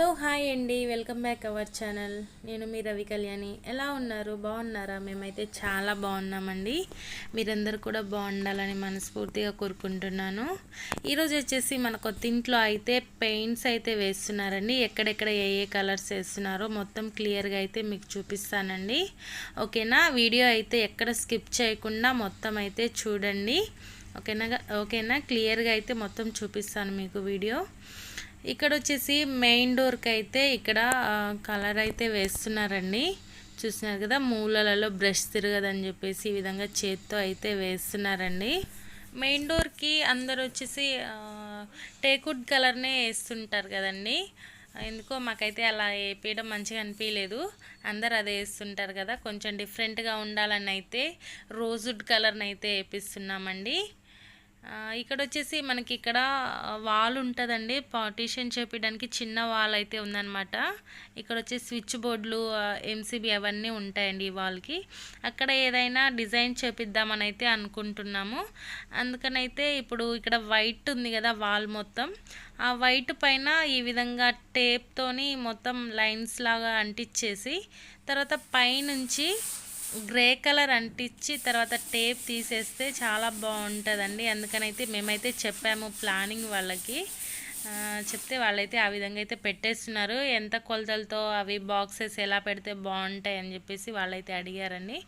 Hello hi అండి. Welcome back our channel. నేను మీ రవి కళ్యాణి. ఎలా ఉన్నారు? బాగున్నారా? మేమైతే చాలా బాగున్నామండి. మీరందరూ కూడా బాగుండాలని మనస్ఫూర్తిగా కోరుకుంటున్నాను. ఈరోజు వచ్చేసి మన కొత్త ఇంట్లో అయితే పెయింట్స్ అయితే వేస్తున్నారండి. ఎక్కడెక్కడ ఏ ఏ కలర్స్ వేస్తున్నారో మొత్తం క్లియర్గా అయితే మీకు చూపిస్తానండి. ఓకేనా? వీడియో అయితే ఎక్కడ స్కిప్ చేయకుండా మొత్తం అయితే చూడండి. ఓకేనా ఓకేనా? క్లియర్గా అయితే మొత్తం చూపిస్తాను మీకు వీడియో. ఇక్కడ వచ్చేసి మెయిన్ డోర్కి అయితే ఇక్కడ కలర్ అయితే వేస్తున్నారండి. చూస్తున్నారు కదా మూలలలో బ్రష్ తిరగదని చెప్పేసి ఈ విధంగా చేత్తో అయితే వేస్తున్నారండి. మెయిన్ డోర్కి అందరు వచ్చేసి టేకుడ్ కలర్నే వేస్తుంటారు కదండి. ఎందుకో మాకైతే అలా వేపించడం మంచిగా అనిపించలేదు అందరు అదే వేస్తుంటారు కదా కొంచెం డిఫరెంట్గా ఉండాలని అయితే రోజుడ్ కలర్ని అయితే వేపిస్తున్నామండి. ఇక్కడ వచ్చేసి మనకి ఇక్కడ వాల్ ఉంటుందండి పార్టీషన్ చేపించడానికి చిన్న వాల్ అయితే ఉందన్నమాట. ఇక్కడ వచ్చి స్విచ్ బోర్డులు ఎంసీబీ అవన్నీ ఉంటాయండి ఈ వాల్కి. అక్కడ ఏదైనా డిజైన్ చేపిద్దామని అయితే అనుకుంటున్నాము. అందుకనైతే ఇప్పుడు ఇక్కడ వైట్ ఉంది కదా వాల్ మొత్తం. ఆ వైట్ పైన ఈ విధంగా టేప్తోని మొత్తం లైన్స్ లాగా అంటించేసి తర్వాత పైనుంచి గ్రే కలర్ అంటించి తర్వాత టేప్ తీసేస్తే చాలా బాగుంటుందండి. అందుకనైతే మేమైతే చెప్పాము ప్లానింగ్ వాళ్ళకి. చెప్తే వాళ్ళైతే ఆ విధంగా అయితే పెట్టేస్తున్నారు. ఎంత కొలతలతో అవి బాక్సెస్ ఎలా పెడితే బాగుంటాయి అని చెప్పేసి వాళ్ళైతే అడిగారండి.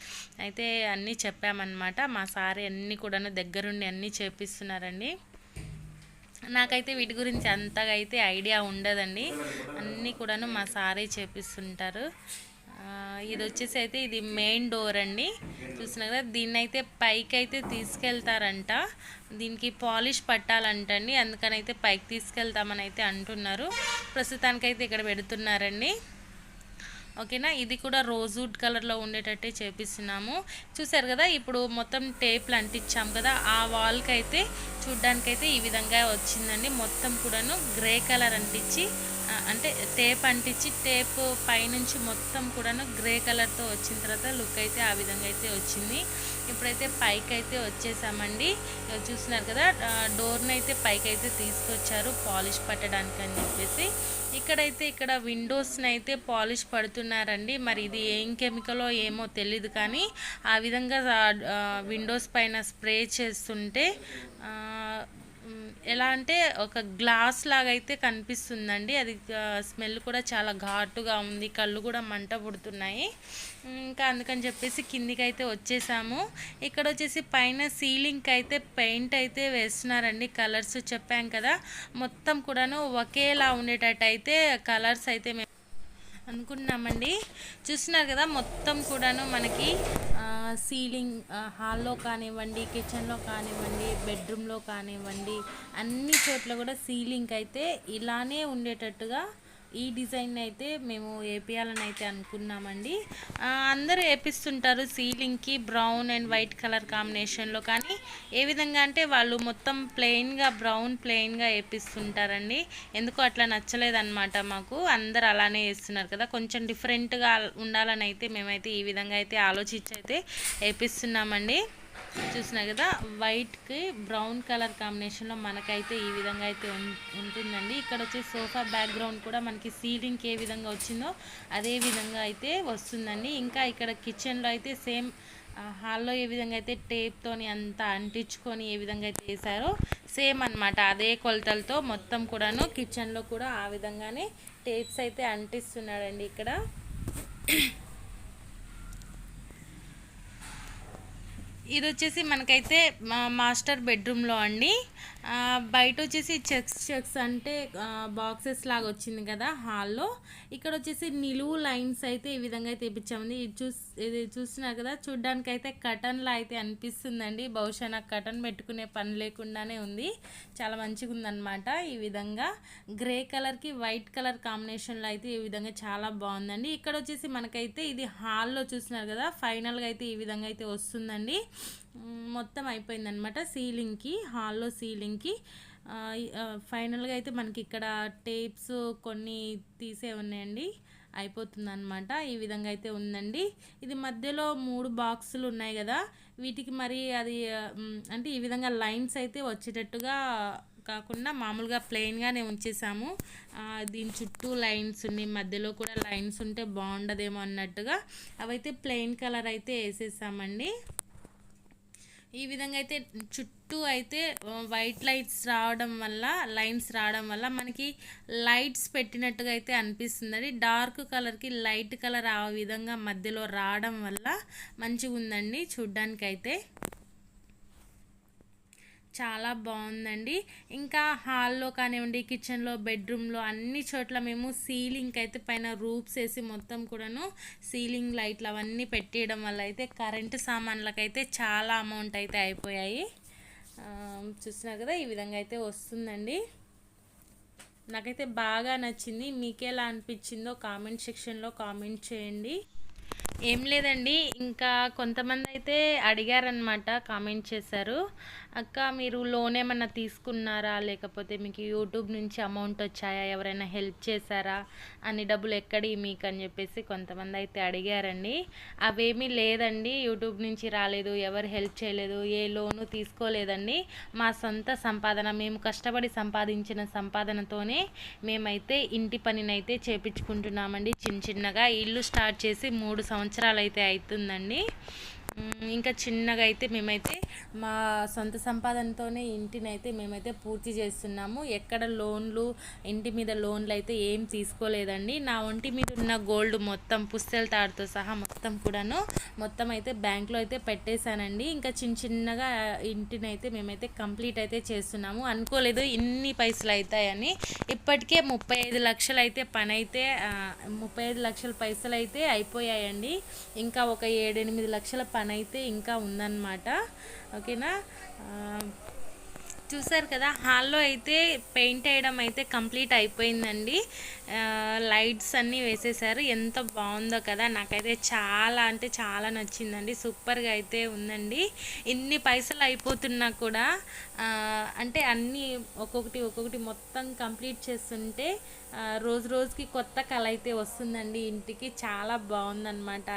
అయితే అన్నీ చెప్పామన్నమాట. మా సారీ అన్నీ కూడాను దగ్గరుండి అన్నీ చేపిస్తున్నారండి. నాకైతే వీటి గురించి అంతగా అయితే ఐడియా ఉండదండి. అన్నీ కూడాను మా సారీ చేపిస్తుంటారు. ఇది వచ్చేసి అయితే ఇది మెయిన్ డోర్ అండి. చూసిన కదా దీన్ని అయితే పైకి అయితే తీసుకెళ్తారంట. దీనికి పాలిష్ పట్టాలంటండి అందుకని అయితే పైకి తీసుకెళ్తామని అయితే అంటున్నారు. ప్రస్తుతానికైతే ఇక్కడ పెడుతున్నారండి. ఓకేనా? ఇది కూడా రోజ్వుడ్ కలర్లో ఉండేటట్టే చేపిస్తున్నాము. చూసారు కదా ఇప్పుడు మొత్తం టేప్లు అంటించాం కదా ఆ వాల్కి అయితే చూడ్డానికైతే ఈ విధంగా వచ్చిందండి. మొత్తం కూడాను గ్రే కలర్ అంటించి అంటే టేప్ అంటించి టేప్ పైనుంచి మొత్తం కూడాను గ్రే కలర్తో వచ్చిన తర్వాత లుక్ అయితే ఆ విధంగా అయితే వచ్చింది. ఇప్పుడైతే పైకి అయితే వచ్చేసామండి చూస్తున్నారు కదా డోర్ని అయితే పైకి అయితే తీసుకొచ్చారు పాలిష్ పట్టడానికి అని చెప్పేసి. ఇక్కడైతే ఇక్కడ విండోస్ని అయితే పాలిష్ పడుతున్నారండి. మరి ఇది ఏం కెమికలో ఏమో తెలీదు కానీ ఆ విధంగా విండోస్ పైన స్ప్రే చేస్తుంటే ఎలా అంటే ఒక గ్లాస్ లాగా అయితే కనిపిస్తుందండి. అది స్మెల్ కూడా చాలా ఘాటుగా ఉంది. కళ్ళు కూడా మంట పుడుతున్నాయి. ఇంకా అందుకని చెప్పేసి కిందికి అయితే వచ్చేసాము. ఇక్కడ వచ్చేసి పైన సీలింగ్కి అయితే పెయింట్ అయితే వేస్తున్నారండి. కలర్స్ చెప్పాం కదా. మొత్తం కూడాను ఒకేలా ఉండేటట్టు అయితే కలర్స్ అయితే మేము అనుకున్నామండి. చూస్తున్నారు కదా మొత్తం కూడాను మనకి సీలింగ్ హాల్లో కానివ్వండి కిచెన్లో కానివ్వండి బెడ్రూమ్లో కానివ్వండి అన్ని చోట్ల కూడా సీలింగ్ అయితే ఇలానే ఉండేటట్టుగా ఈ డిజైన్ అయితే మేము వేపియాలని అయితే అనుకున్నామండి అందరూ వేపిస్తుంటారు సీలింగ్కి బ్రౌన్ అండ్ వైట్ కలర్ కాంబినేషన్లో కానీ ఏ విధంగా అంటే వాళ్ళు మొత్తం ప్లెయిన్గా బ్రౌన్ ప్లెయిన్గా వేపిస్తుంటారండి. ఎందుకో అట్లా నచ్చలేదన్నమాట మాకు. అందరు అలానే వేస్తున్నారు కదా. కొంచెం డిఫరెంట్గా ఉండాలని అయితే మేమైతే ఈ విధంగా అయితే ఆలోచించి అయితే వేపిస్తున్నామండి. చూసినా కదా వైట్కి బ్రౌన్ కలర్ కాంబినేషన్లో మనకైతే ఈ విధంగా అయితే ఉంటుందండి. ఇక్కడ వచ్చే సోఫా బ్యాక్గ్రౌండ్ కూడా మనకి సీలింగ్కి ఏ విధంగా వచ్చిందో అదే విధంగా అయితే వస్తుందండి. ఇంకా ఇక్కడ కిచెన్లో అయితే సేమ్ హాల్లో ఏ విధంగా అయితే టేప్తోని అంతా అంటించుకొని ఏ విధంగా అయితే వేసారో సేమ్ అనమాట అదే కొలతలతో మొత్తం కూడాను కిచెన్లో కూడా ఆ విధంగానే టేప్స్ అయితే అంటిస్తున్నాడండి ఇక్కడ. ఇది వచ్చేసి మనకైతే మాస్టర్ బెడ్రూమ్లో అండి. బయట వచ్చేసి చెక్స్ చెక్స్ అంటే బాక్సెస్ లాగా వచ్చింది కదా హాల్లో. ఇక్కడ వచ్చేసి నిలువు లైన్స్ అయితే ఈ విధంగా అయితే ఇప్పించామండి ఇది చూస్ ఇది చూస్తున్నారు కదా చూడ్డానికి అయితే కటన్లా అయితే అనిపిస్తుందండి. బహుశా నాకు కటన్ పెట్టుకునే పని లేకుండానే ఉంది. చాలా మంచిగా ఉందన్నమాట ఈ విధంగా. గ్రే కలర్కి వైట్ కలర్ కాంబినేషన్లో అయితే ఈ విధంగా చాలా బాగుందండి. ఇక్కడ వచ్చేసి మనకైతే ఇది హాల్లో చూస్తున్నారు కదా ఫైనల్గా అయితే ఈ విధంగా అయితే వస్తుందండి. మొత్తం అయిపోయిందనమాట సీలింగ్కి హాల్లో సీలింగ్కి. ఫైనల్గా అయితే మనకి ఇక్కడ టేప్స్ కొన్ని తీసే ఉన్నాయండి. అయిపోతుందనమాట ఈ విధంగా అయితే ఉందండి. ఇది మధ్యలో మూడు బాక్సులు ఉన్నాయి కదా వీటికి మరి అది అంటే ఈ విధంగా లైన్స్ అయితే వచ్చేటట్టుగా కాకుండా మామూలుగా ప్లెయిన్గానే ఉంచేసాము. దీని చుట్టూ లైన్స్ ఉన్నాయి మధ్యలో కూడా లైన్స్ ఉంటే బాగుండదేమో అన్నట్టుగా. అవైతే ప్లెయిన్ కలర్ అయితే వేసేసామండి. ఈ విధంగా అయితే చుట్టూ అయితే వైట్ లైట్స్ రావడం వల్ల లైన్స్ రావడం వల్ల మనకి లైట్స్ పెట్టినట్టుగా అయితే అనిపిస్తుందండి. డార్క్ కలర్కి లైట్ కలర్ ఆ విధంగా మధ్యలో రావడం వల్ల మంచిగా ఉందండి చూడ్డానికి అయితే చాలా బాగుందండి. ఇంకా హాల్లో కానివ్వండి కిచెన్లో బెడ్రూమ్లో అన్ని చోట్ల మేము సీలింగ్ అయితే పైన రూప్స్ వేసి మొత్తం కూడాను సీలింగ్ లైట్లు అవన్నీ పెట్టేయడం వల్ల అయితే కరెంటు సామాన్లకైతే చాలా అమౌంట్ అయితే అయిపోయాయి. ఆ, చూస్తున్నారు కదా ఈ విధంగా అయితే వస్తుందండి. నాకైతే బాగా నచ్చింది. మీకు ఎలా అనిపించిందో కామెంట్ సెక్షన్లో కామెంట్ చేయండి. ఏం లేదండి. ఇంకా కొంతమంది అయితే అడిగారనమాట కామెంట్ చేశారు. అక్క మీరు లోన్ ఏమన్నా తీసుకున్నారా? లేకపోతే మీకు యూట్యూబ్ నుంచి అమౌంట్ వచ్చాయా? ఎవరైనా హెల్ప్ చేశారా? అన్ని డబ్బులు ఎక్కడి? మీకు అని చెప్పేసి కొంతమంది అయితే అడిగారండి. అవేమీ లేదండి. యూట్యూబ్ నుంచి రాలేదు ఎవరు హెల్ప్ చేయలేదు ఏ లోను తీసుకోలేదండి. మా సొంత సంపాదన మేము కష్టపడి సంపాదించిన సంపాదనతోనే మేమైతే ఇంటి పనినైతే చేపించుకుంటున్నామండి. చిన్న చిన్నగా ఇల్లు స్టార్ట్ చేసి మూడు సంవత్సరాలు సంవత్సరాలు అయితే అవుతుందండి ఇంకా చిన్నగా అయితే మేమైతే మా సొంత సంపాదనతోనే ఇంటిని అయితే మేమైతే పూర్తి చేస్తున్నాము. ఎక్కడ లోన్లు ఇంటి మీద లోన్లు అయితే ఏం తీసుకోలేదండి. నా ఒంటి మీద ఉన్న గోల్డ్ మొత్తం పుస్తెల తాడుతో సహా మొత్తం కూడాను మొత్తం అయితే బ్యాంక్లో అయితే పెట్టేశానండి. ఇంకా చిన్న చిన్నగా ఇంటిని అయితే మేమైతే కంప్లీట్ అయితే చేస్తున్నాము. అనుకోలేదు ఇన్ని పైసలు అవుతాయని ఇప్పటికే ముప్పై ఐదు లక్షలు అయితే పని అయితే ముప్పై ఐదు లక్షల పైసలు అయితే అయిపోయాయండి. ఇంకా ఒక ఏడెనిమిది లక్షల పని అయితే ఇంకా ఉందన్నమాట. ఓకేనా? చూసారు కదా హాల్లో అయితే పెయింట్ వేయడం అయితే కంప్లీట్ అయిపోయిందండి. లైట్స్ అన్నీ వేసేసారు. ఎంత బాగుందో కదా నాకైతే చాలా అంటే చాలా నచ్చిందండి. సూపర్గా అయితే ఉందండి. ఇన్ని పైసలు అయిపోతున్నా కూడా అంటే అన్నీ ఒక్కొక్కటి ఒక్కొక్కటి మొత్తం కంప్లీట్ చేస్తుంటే రోజు రోజుకి కొత్త కళ అయితే వస్తుందండి. ఇంటికి చాలా బాగుందన్నమాట.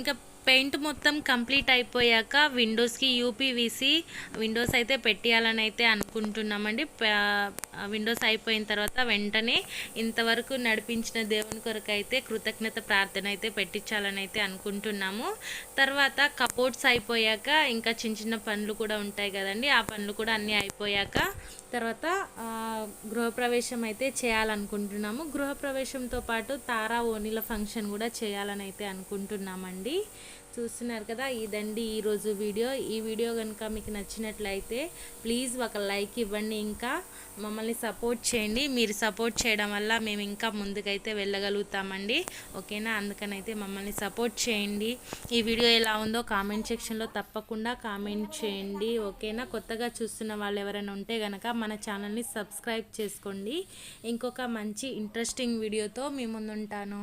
ఇంకా పెయింట్ మొత్తం కంప్లీట్ అయిపోయాక విండోస్కి యూపీవీసీ విండోస్ అయితే పెట్టేయాలని అయితే అనుకుంటున్నామండి. విండోస్ అయిపోయిన తర్వాత వెంటనే ఇంతవరకు నడిపించిన దేవుని కొరకు అయితే కృతజ్ఞత ప్రార్థన అయితే పెట్టించాలని అయితే అనుకుంటున్నాము. తర్వాత కపోర్ట్స్ అయిపోయాక ఇంకా చిన్న చిన్న పనులు కూడా ఉంటాయి కదండి. ఆ పనులు కూడా అన్నీ అయిపోయాక తర్వాత గృహప్రవేశం అయితే చేయాలనుకుంటున్నాము. గృహప్రవేశంతో పాటు తారా ఓనిల ఫంక్షన్ కూడా చేయాలని అయితే అనుకుంటున్నామండి. చూస్తున్నారు కదా ఇదండి ఈరోజు వీడియో. ఈ వీడియో కనుక మీకు నచ్చినట్లయితే ప్లీజ్ ఒక లైక్ ఇవ్వండి ఇంకా మమ్మల్ని సపోర్ట్ చేయండి. మీరు సపోర్ట్ చేయడం వల్ల మేము ఇంకా ముందుకైతే వెళ్ళగలుగుతామండి. ఓకేనా? అందుకనైతే మమ్మల్ని సపోర్ట్ చేయండి. ఈ వీడియో ఎలా ఉందో కామెంట్ సెక్షన్లో తప్పకుండా కామెంట్ చేయండి. ఓకేనా? కొత్తగా చూస్తున్న వాళ్ళు ఎవరైనా ఉంటే కనుక మన ఛానల్ని సబ్స్క్రైబ్ చేసుకోండి. ఇంకొక మంచి ఇంట్రెస్టింగ్ వీడియోతో మీ ముందుంటాను.